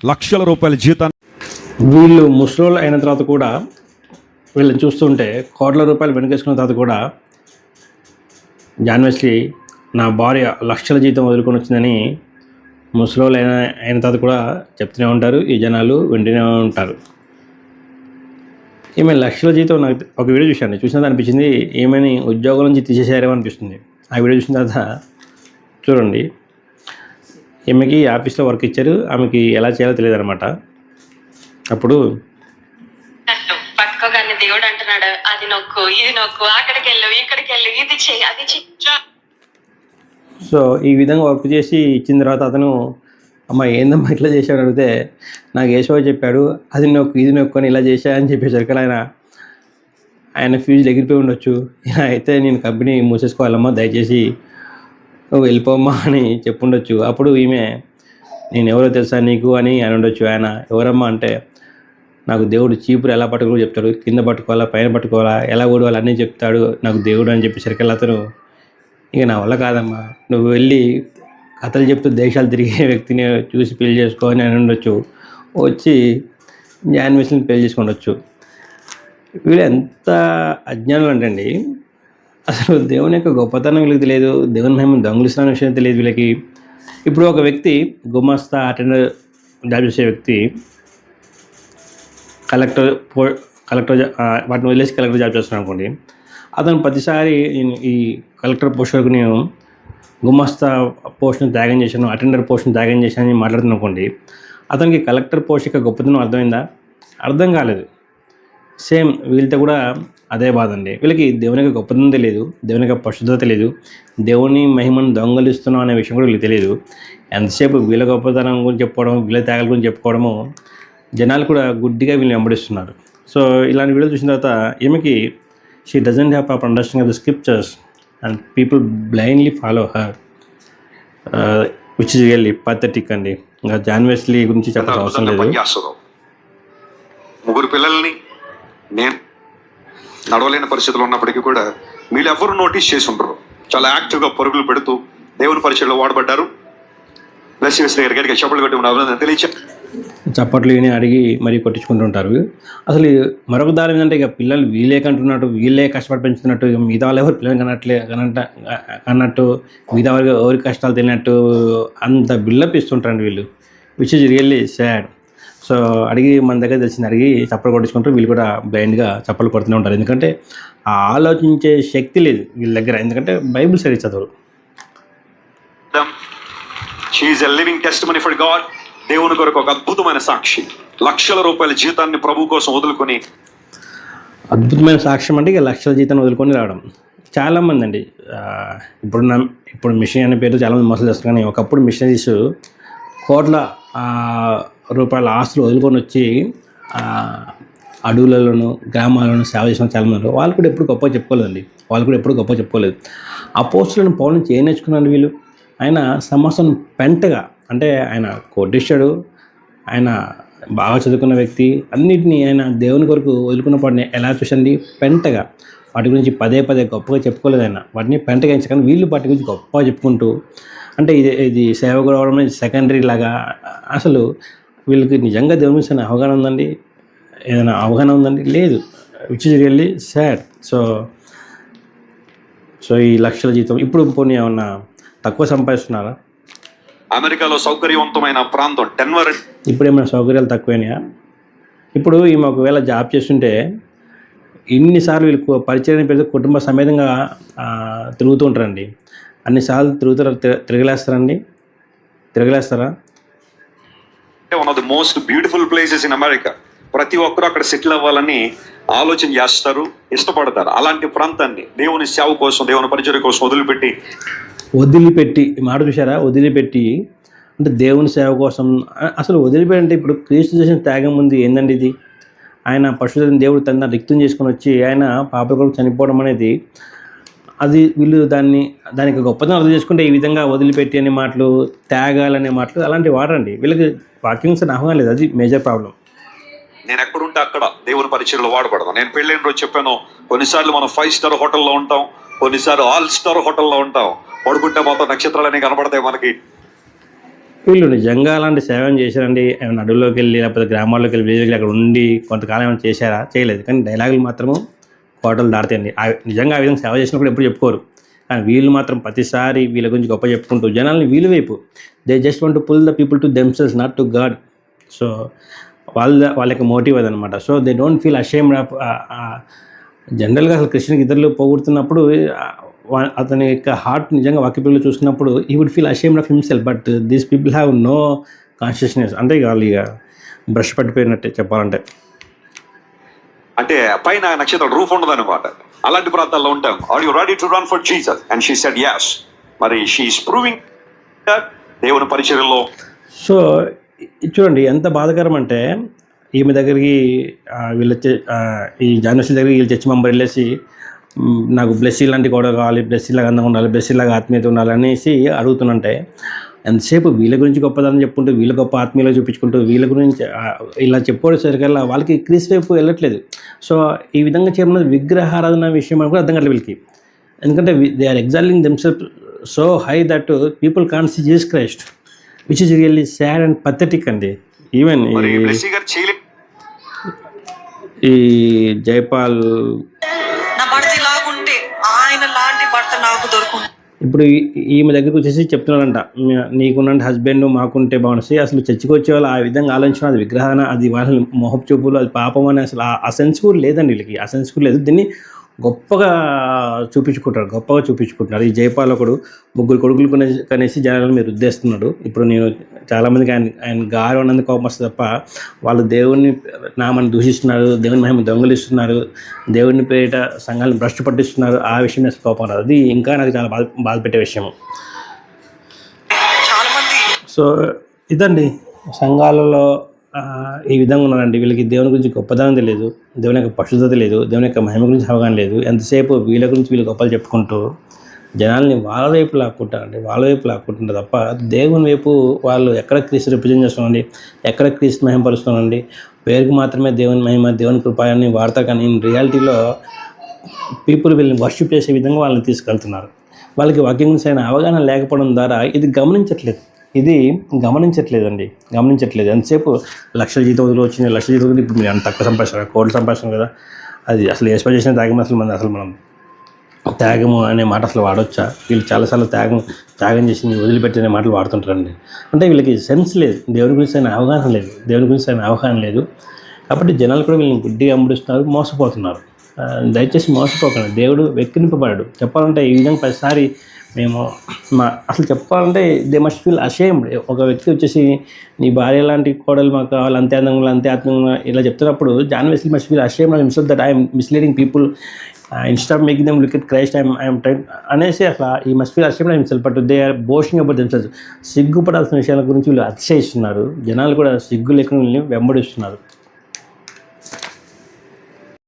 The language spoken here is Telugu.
లక్షల రూపాయల జీతాన్ని వీళ్ళు ముసలోళ్ళు అయిన తర్వాత కూడా వీళ్ళని చూస్తుంటే కోట్ల రూపాయలు వెనుకేసుకున్న తర్వాత కూడా జాన్వెస్లీ నా భార్య లక్షల జీతం వదులుకొని వచ్చిందని ముసలోళ్ళు అయిన అయిన తర్వాత కూడా చెప్తూనే ఉంటారు. ఈ జనాలు వింటూనే ఉంటారు. ఈమె లక్షల జీతం నాకు ఒక వీడియో చూశాను. చూసిన తర్వాత అనిపించింది. ఈమెని ఉద్యోగం నుంచి తీసేసారేమో అనిపిస్తుంది. ఆ వీడియో చూసిన తర్వాత చూడండి. ఈమెకి ఆఫీస్లో వర్క్ ఇచ్చారు. ఆమెకి ఎలా చేయాలో తెలియదు అనమాట అప్పుడు అన్నట్టు పట్టుకోగానే దేవుడు అంటున్నాడు అది నొక్కు ఇది నొక్కు అక్కడికి వెళ్ళు ఇక్కడికి వెళ్ళు ఇది చెయ్యి అది చెయ్యి సో ఈ విధంగా వర్క్ చేసి ఇచ్చిన తర్వాత అతను అమ్మ ఏందమ్మా ఇట్లా చేశాడు అడిగితే నాకు ఏసో చెప్పాడు అది నొక్కు ఇది నొక్కొని ఇలా చేశా అని చెప్పేసరికి ఆయన ఆయన ఫ్యూజ్ ఎగిరిపోయి ఉండొచ్చు. ఇలా అయితే నేను కంపెనీ మూసేసుకోవాలమ్మా దయచేసి వెళ్ళిపోమ్మా అని చెప్పుండొచ్చు. అప్పుడు ఈమె నేను ఎవరో తెలుసా నీకు? అని అని ఉండొచ్చు. ఆయన ఎవరమ్మా? అంటే నాకు దేవుడు చీపురు ఎలా పట్టుకోవాలో చెప్తాడు. కింద పట్టుకోవాలా పైన పట్టుకోవాలా ఎలా ఊడవాలి అన్నీ చెప్తాడు. నాకు దేవుడు అని చెప్పేసరికి అతను ఇక నా వల్ల కాదమ్మా. నువ్వు వెళ్ళి కథలు చెప్తూ దేశాలు తిరిగే వ్యక్తిని చూసి పెళ్ళి చేసుకోని అని ఉండొచ్చు. వచ్చి జాన్వేషన్ పెళ్ళి చేసుకుండొచ్చు వీళ్ళు ఎంత అజ్ఞానులు అంటండి అసలు దేవుని యొక్క గొప్పతనం వీళ్ళకి తెలియదు. దేవుని మేము దొంగలిస్తున్న విషయం తెలియదు వీళ్ళకి. ఇప్పుడు ఒక వ్యక్తి గుమస్తా అటెండర్ జాబ్ చేసే వ్యక్తి కలెక్టర్ పో కలెక్టర్ వాటిని వదిలేసి కలెక్టర్ జాబ్ చేస్తున్నాను అనుకోండి. అతను ప్రతిసారి నేను ఈ కలెక్టర్ పోస్టులకు నేను గుమస్తా పోస్ట్ని త్యాగం చేశాను అటెండర్ పోస్ట్ని త్యాగం చేశాను అని మాట్లాడుతున్నాను అనుకోండి అతనికి కలెక్టర్ పోస్ట్ యొక్క గొప్పతనం అర్థమైందా? అర్థం కాలేదు. సేమ్ వీళ్ళతో కూడా అదే బాధ అండి. వీళ్ళకి దేవుని యొక్క గొప్పతనం తెలియదు దేవుని యొక్క పరిశుద్ధత తెలియదు దేవుని మహిమను దొంగలిస్తున్నాం అనే విషయం కూడా వీళ్ళకి తెలియదు ఎంతసేపు వీళ్ళ గొప్పతనం గురించి చెప్పుకోవడం వీళ్ళ త్యాగాల గురించి చెప్పుకోవడము జనాలు కూడా గుడ్డిగా వీళ్ళని వెంబడిస్తున్నారు. సో ఇలాంటి వీడియో చూసిన తర్వాత ఈమెకి she doesn't have proper understanding of the scriptures and people blindly follow her which is really pathetic అండి. ఇంకా జాన్ వెస్లీ గురించి చెప్పాల్సిన అవసరం లేదు. ముగ్గురు పిల్లల్ని నేను నడవలేని పరిస్థితులు ఉన్నప్పటికీ కూడా వీళ్ళు ఎవరు నోటీస్ చేసి ఉండరు చాలా యాక్టివ్గా పరుగులు పెడుతూ దేవుని పరిచయలో వాడబడ్డారు. బ్లెస్ శ్రీ చెప్పులు కొట్టి ఉన్న తెలియచే చప్పట్లు విని అడిగి మరీ కొట్టించుకుంటుంటారు అసలు మరొక దారి ఏంటంటే ఇక పిల్లలు వీళ్ళే కంటున్నట్టు వీళ్ళే కష్టపడి పెంచుతున్నట్టు ఇక మిగతా వాళ్ళు ఎవరు పిల్లలు కన్నట్లే కనంట అన్నట్టు మిగతా వారికి ఎవరి కష్టాలు తిన్నట్టు అంత బిల్డప్ ఇస్తుంటారండి వీళ్ళు. Which is really sad. So అడిగి మన దగ్గర తెలిసింది అడిగి చప్పలు కొట్టించుకుంటారు వీళ్ళు కూడా బ్లైండ్గా చప్పలు కొడుతూనే ఉంటారు. ఎందుకంటే ఆ ఆలోచించే శక్తి లేదు వీళ్ళ దగ్గర. ఎందుకంటే బైబిల్ సరి చదవరు. She's a living testimony for God దేవుని కొరకు ఒక అద్భుతమైన సాక్షి. లక్షల రూపాయల జీతాన్ని ప్రభు కోసం వదులుకొని అద్భుతమైన సాక్ష్యం అంటే ఇక లక్షల జీతాన్ని వదులుకొని రావడం. చాలామంది అండి ఇప్పుడు నా ఇప్పుడు మిషన్ అనే పేరు చాలామంది మోసాలు చేస్తారు కానీ ఒకప్పుడు మిషనరీస్ కోట్ల రూపాయల ఆస్తులు వదులుకొని వచ్చి అడవులలోనూ అడవులలోను గ్రామాలను సేవ చేసిన చాలామంది వాళ్ళు కూడా ఎప్పుడు గొప్ప చెప్పుకోలేదండి. వాళ్ళు కూడా ఎప్పుడు గొప్ప చెప్పుకోలేదు. ఆ పోస్టులను పౌరుల నుంచి ఏం నేర్చుకున్నాను వీళ్ళు? ఆయన సమస్యను పెంటగా అంటే ఆయన కోటిస్తాడు ఆయన బాగా చదువుకున్న వ్యక్తి అన్నిటినీ ఆయన దేవుని కొరకు వదులుకున్న వాటిని ఎలా చూసండి పెంటగా. వాటి గురించి పదే పదే గొప్పగా చెప్పుకోలేదు ఆయన. వాటిని పెంటగా ఎంచగానే వీళ్ళు వాటి గురించి గొప్పగా చెప్పుకుంటూ అంటే ఇది ఇది సేవకు రావడం అనేది సెకండరీ లాగా అసలు వీళ్ళకి నిజంగా దేవుని ఏమైనా అవగాహన ఉందండి? ఏదైనా అవగాహన ఉందండి? లేదు. Which is really sad so so ఈ లక్షల జీతం ఇప్పుడు పోనీ ఏమన్నా తక్కువ సంపాదిస్తున్నారా? అమెరికాలో సౌకర్యవంతమైన ప్రాంతం డెన్వర్. ఇప్పుడు ఏమైనా సౌకర్యాలు తక్కువైనాయా? ఇప్పుడు ఈమె ఒకవేళ జాబ్ చేస్తుంటే ఇన్నిసార్లు వీళ్ళు పరిచయం పెడితే కుటుంబ సమేతంగా తిరుగుతూ ఉంటారండి. అన్నిసార్లు తిరుగుతారు తిర- తిరగలేస్తారండి? తిరగలేస్తారా? One of the most beautiful places in America ప్రతి ఒక్కరు అక్కడ సెటిల్ అవ్వాలని ఆలోచన చేస్తారు ఇష్టపడతారు. అలాంటి ప్రాంతాన్ని దేవుని సేవ కోసం దేవుని పరిచయం కోసం వదిలిపెట్టి. వదిలిపెట్టి మాట చూసారా వదిలిపెట్టి అంటే దేవుని సేవ కోసం. అసలు వదిలిపెట్టి అంటే ఇప్పుడు క్రీస్తు చేసిన త్యాగం ఉంది. ఏందండి ఇది? ఆయన పశుధన దేవుడు తన రిక్తం చేసుకొని వచ్చి ఆయన పాప కొరకు చనిపోవడం అనేది అది వీళ్ళు దాన్ని దానికి గొప్పతనం అర్థం చేసుకుంటే ఈ విధంగా వదిలిపెట్టి అనే మాటలు త్యాగాలనే మాటలు అలాంటివి వాడండి. వీళ్ళకి వాక్యం అవగాహన లేదు అది మేజర్ ప్రాబ్లం నేను ఎక్కడుంటే అక్కడ దేవుని పరిచయంలో వాడబడతాను. నేను పెళ్ళైన రోజు చెప్పాను కొన్నిసార్లు మనం ఫైవ్ స్టార్ హోటల్లో ఉంటాం కొన్నిసార్లు ఆల్ స్టార్ హోటల్లో ఉంటాం. పడుకుంటే మొత్తం నక్షత్రాలన్నీ కనబడతాయి మనకి. వీళ్ళు నిజంగా అలాంటి సేవ చేశారండి. ఏమైనా అడవుల్లోకి వెళ్ళి లేకపోతే గ్రామాల్లోకి వెళ్ళి విలేజ్కి అక్కడ ఉండి కొంతకాలం ఏమైనా చేశారా? చేయలేదు. కానీ డైలాగులు మాత్రము కోటలు దాడతాయండి ఆ నిజంగా ఆ విధంగా సేవ చేసినప్పుడు ఎప్పుడు చెప్పుకోరు. కానీ వీళ్ళు మాత్రం ప్రతిసారి వీళ్ళ గురించి గొప్ప చెప్పుకుంటూ జనాల్ని వీలు వైపు. They just want to pull the people to themselves not to God so వాళ్ళ వాళ్ళ యొక్క మోటివ్ అదనమాట. So they don't feel ashamed of జనరల్గా అసలు కృష్ణకి ఇతరులు పోగొడుతున్నప్పుడు అతని యొక్క హార్ట్ నిజంగా వాక్యపిల్లలు చూసినప్పుడు he would feel ashamed of himself but these people have no consciousness అంటే ఇక వాళ్ళు ఇక బ్రష్ పట్టిపోయినట్టే చెప్పాలంటే. అంటే పైన నక్షత్రం రూఫ్ ఉండదు అనమాట అలాంటి ప్రాంతాల్లో ఉంటాం. Are you ready to run for Jesus and she said yes మరి షీఈస్ ప్రూవింగ్ దేవుని పరిచర్యలో సో ఇది చూడండి ఎంత బాధకరం అంటే ఈమె దగ్గరికి వీళ్ళ ఈ జానశ్రీ దగ్గరికి వీళ్ళు చర్చి మెంబర్ వెళ్ళేసి నాకు బ్లెస్సీ లాంటి గోడ కావాలి బ్లెస్సీ లాగా అందంగా ఉండాలి బ్లెస్సీ లాగా ఆత్మీయత ఉండాలి అనేసి అడుగుతుంటే ఎంతసేపు వీళ్ళ గురించి గొప్పదని చెప్పుకుంటూ వీళ్ళ గొప్ప ఆత్మీయులు చూపించుకుంటూ వీళ్ళ గురించి ఇలా చెప్పుకోవడం వాళ్ళకి క్రీస్ వైపు వెళ్ళట్లేదు. సో ఈ విధంగా చేయడం విగ్రహారాధన విషయం అని కూడా అర్థం కావట్లేదు వీళ్ళకి. ఎందుకంటే they are exalting themselves so high that people can see Jesus Christ which is really sad and. Pathetic అండి ఈవెన్ ఈ జైపాల్ ఇప్పుడు ఈ- ఈమె దగ్గరికి వచ్చేసి చెప్తున్నాడంట "మీ- నీకున్న హస్బెండ్ మాకుంటే బాగుంటుంది అసలు చర్చికి వచ్చే వాళ్ళు ఆ విధంగా ఆలోచించడం అది విగ్రహాన అది వాళ్ళని మొహపు చూపులు అది పాపం అని అసలు ఆ- ఆ సెన్స్ కూడా లేదండి వీళ్ళకి. ఆ సెన్స్ కూడా లేదు. దీన్ని గొప్పగా చూపించుకుంటారు గొప్పగా చూపించుకుంటున్నారు. ఈ జయపాలకుడు ముగ్గురు కొడుకులు కొనే కనేసి జనాలను మీరు ఉద్దేస్తున్నాడు ఇప్పుడు నేను చాలామందికి ఆయన ఆయన గారు అన్నందుకు కోపం వస్తుంది తప్ప వాళ్ళు దేవుని నామాన్ని దూషిస్తున్నారు దేవుని మహిమ దొంగలిస్తున్నారు దేవుని పేరిట సంఘాలను భ్రష్టు పట్టిస్తున్నారు ఆ విషయం మీద కోపం రాదు. అది ఇంకా నాకు చాలా బాధ బాధ పెట్టే విషయం. సో ఇదండి. సంఘాలలో ఈ విధంగా ఉన్నారండి. వీళ్ళకి దేవుని గురించి గొప్పదనం తెలియదు. దేవుని యొక్క పరిశుద్ధత లేదు దేవుని యొక్క మహిమ గురించి అవగాహన లేదు. ఎంతసేపు వీళ్ళ గురించి వీళ్ళు గొప్పలు చెప్పుకుంటూ జనాల్ని వాళ్ళ వైపు లాక్కుంటారండి. వాళ్ళ వైపు లాక్కుంటారు తప్ప దేవుని వైపు వాళ్ళు ఎక్కడ క్రీస్తు రిప్రజెంట్ చేస్తున్నారండి? ఎక్కడ క్రీస్తు మహిమపరుస్తున్నారండి పేరుకి మాత్రమే దేవుని మహిమ దేవుని కృపాయాన్ని వాడతా కానీ రియాలిటీలో పీపుల్ వీళ్ళని వర్షిప్ చేసే విధంగా వాళ్ళని తీసుకెళ్తున్నారు. వాళ్ళకి వాక్యం గురించి అయిన అవగాహన లేకపోవడం ద్వారా ఇది గమనించట్లేదు. ఇది గమనించట్లేదండి గమనించట్లేదు. ఎంతసేపు లక్షల జీతం వదిలి వచ్చింది లక్షల జీతం వదిలి ఇప్పుడు మీరు అంత తక్కువ సంపాదిస్తారు కోట్లు సంపాదిస్తారు కదా అది అసలు ఏసుపై చేసిన త్యాగం అసలు మనం అసలు మనం త్యాగము అనే మాట అసలు వాడొచ్చా? వీళ్ళు చాలాసార్లు త్యాగం త్యాగం చేసి వదిలిపెట్టిన మాటలు వాడుతుంటారండి. అంటే వీళ్ళకి సెన్స్ లేదు దేవుని గురించి అయిన అవగాహన లేదు దేవుని గురించి అయిన అవగాహన లేదు. కాబట్టి జనాలు కూడా వీళ్ళని గుడ్డిగా అమ్ముడిస్తున్నారు మోసపోతున్నారు. దయచేసి మోసపోకండి దేవుడు వెక్కిరింపబడాడు. చెప్పాలంటే ఈ విధంగా ప్రతిసారి మేము మా అసలు చెప్పాలంటే దే మస్ట్ ఫీల్ అషేమ్డ్ ఒక వ్యక్తి వచ్చేసి నీ భార్య లాంటి కోడలు మాకు కావాలి అంతే అందంగా అంతే ఆత్మంగా ఇలా చెప్తున్నప్పుడు John Wesley must feel ashamed himself that I'm misleading people instead making them look at Christ I'm I'm time అనేసి అసలు he must feel ashamed himself but they are boasting about themselves సిగ్గుపడాల్సిన విషయాల గురించి వీళ్ళు అతిశయిస్తున్నారు. జనాలు కూడా సిగ్గు లేకుండా వీళ్ళని వెంబడిస్తున్నారు.